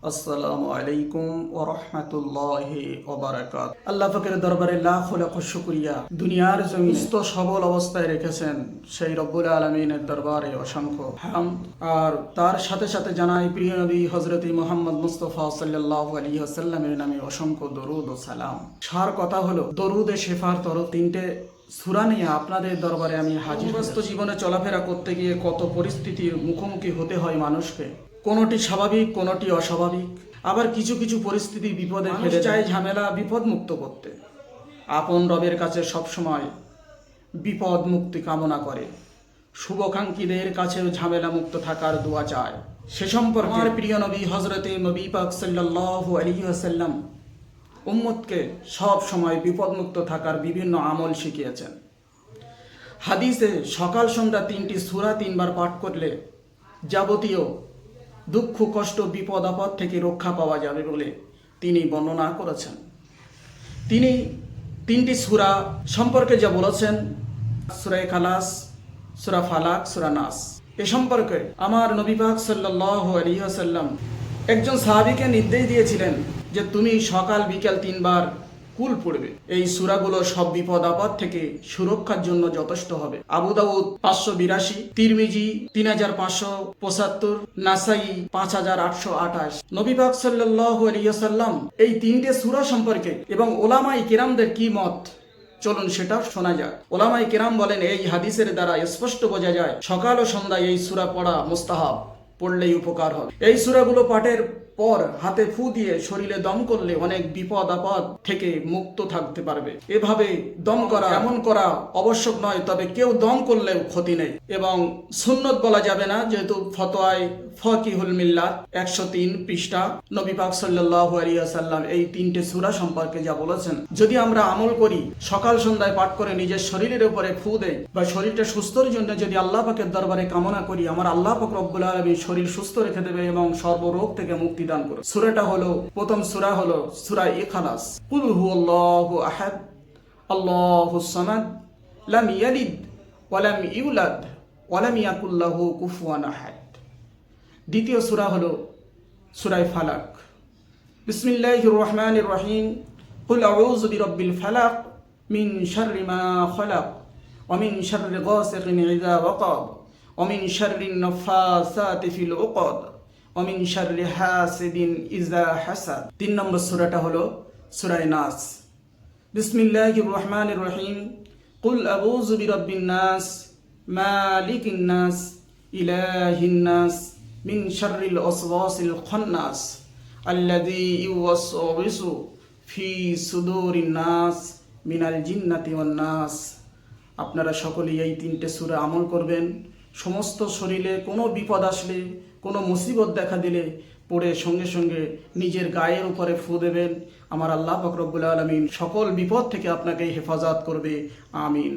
আসসালামু আলাইকুম ও রহমতুল্লাহ ওবারাকাত আল্লাহ দরবারে লাখ লাখ শুক্রিয়া। দুনিয়ার জমি সবল অবস্থায় রেখেছেন সেই রব্বুল আলমিনের দরবারে অসংখ্য আর তার সাথে সাথে জানাই প্রিয় নবী মোহাম্মদ মুস্তফা নামে অসংখ্য দরুদ ও সালাম। সার কথা হলো দরুদে শেফার তরফ তিনটে সুরা নিয়ে আপনাদের দরবারে আমি হাজির জীবনে চলাফেরা করতে গিয়ে কত পরিস্থিতির মুখোমুখি হতে হয় মানুষকে। কোনোটি স্বাভাবিক কোনোটি অস্বাভাবিক। আবার কিছু কিছু পরিস্থিতি বিপদে ফেলে যায় ঝামেলা বিপদ মুক্ত করতে। আপন রবের কাছে সবসময় বিপদ মুক্তি কামনা করে। শুভকাঙ্ক্ষীদের কাছেও ঝামেলা মুক্ত থাকার দোয়া চায়। সে সম্পর্কে আমার প্রিয় নবী হজরতে নবী পাক সাল্লাল্লাহু আলাইহি ওয়াসাল্লাম উম্মতকে সব সময় বিপদমুক্ত থাকার বিভিন্ন আমল শিখিয়েছেন। হাদিসে সকাল সন্ধ্যা তিনটি সূরা তিনবার পাঠ করলে যাবতীয় দুঃখ, কষ্ট, বিপদ, আপদ থেকে রক্ষা পাওয়া যাবে বলে তিনি বর্ণনা করেছেন। তিনি তিনটি সুরা সম্পর্কে যা বলেছেন সুরায় খালাস, সুরা ফালাক, সুরা নাস। এ সম্পর্কে আমার নবী পাক সাল্লাল্লাহু আলাইহি ওয়াসাল্লাম একজন সাহাবীকে নির্দেশ দিয়েছিলেন যে তুমি সকাল বিকেল তিনবার কুল পড়বে। এই সূরাগুলো সব বিপদ আপদ থেকে সুরক্ষার জন্য যথেষ্ট হবে। আবু দাউদ পাঁচশো বিরাশি, তিরমিজি তিন হাজার পাঁচশো পঁচাত্তর, নাসাই পাঁচ হাজার আটশো আঠাশ। নবী পাক সাল্লাল্লাহু এই তিনটে সূরা সম্পর্কে এবং ওলামাই কিরামদের কি মত? চলুন সেটা শোনা যাক। ওলামাই কেরাম বলেন, এই হাদিসের দ্বারা স্পষ্ট বোঝা যায়, সকাল ও সন্ধ্যায় এই সূরা পড়া মোস্তাহাব, পড়লেই উপকার হবে। এই সূরাগুলো পাঠের পর হাতে ফু দিয়ে শরীরে দম করলে অনেক বিপদ আপদ থেকে মুক্ত থাকতে পারবে। এভাবে দম করা এমন করা আবশ্যক নয়, তবে কেউ দম করলেও ক্ষতি নেই। এবং সুন্নত বলা যাবে না, যেহেতু ফতোয়ায় ফকিহুল মিল্লাত একশো তিন পৃষ্ঠা, নবী পাক সাল্লাহ আলিয়াল্লাম এই তিনটে সুরা সম্পর্কে যা বলেছেন। যদি আমরা আমল করি, সকাল সন্ধ্যায় পাঠ করে নিজের শরীরের উপরে ফু দেই বা শরীরটা সুস্থর জন্য যদি আল্লাহ পাকের দরবারে কামনা করি, আমার আল্লাহ পাক রব্বুল আলমী শরীর সুস্থ রেখে দেবে এবং সর্বরোগ থেকে মুক্তি দান করবে সূরাটা হলো, প্রথম সূরা হলো সূরা ইখলাস। কুল হুয়াল্লাহু আহাদ আল্লাহুস সামাদ, লাম ইয়ালিদ ওয়া লাম ইউলাদ ওয়া লাম ইয়াকুল লাহু কুফুয়ান আহাদ। দ্বিতীয় সূরা হলো সূরা ফালাক। বিসমিল্লাহির রহমানির রহিম। আউযু বিরাব্বিল ফালাক মিন শাররি মা খালাক ওয়া মিন শাররি গাসিকিন ইযা ওয়াকাব ওয়া মিন শাররি নাফাসাতি ফিল উকদ ওয়া মিন শাররি হাসিদিন ইযা হাসাদ তিন নম্বর সূরাটা হলো সূরা নাস। বিসমিল্লাহির রহমানির রহিম। কুল আউযু বিরাব্বিন নাস, মালিকিন নাস, ইলাহিন নাস, মিন শাররিল ওয়াসওয়াসিল খান্নাস, আল্লাযী ইউওয়াসওয়িসু ফি সুদুরিন নাস, মিনাল জিন্নাতি ওয়ান আপনারা সকলেই এই তিনটে সূরা আমল করবেন। সমস্ত শরীরে কোনো বিপদ আসলে, কোনো মুসিবত দেখা দিলে পড়ে সঙ্গে সঙ্গে নিজের গায়ের উপরে ফু দেবেন। আমার আল্লাহ ফকরবুল আলমিন সকল বিপদ থেকে আপনাকে হেফাজত করবে। আমিন।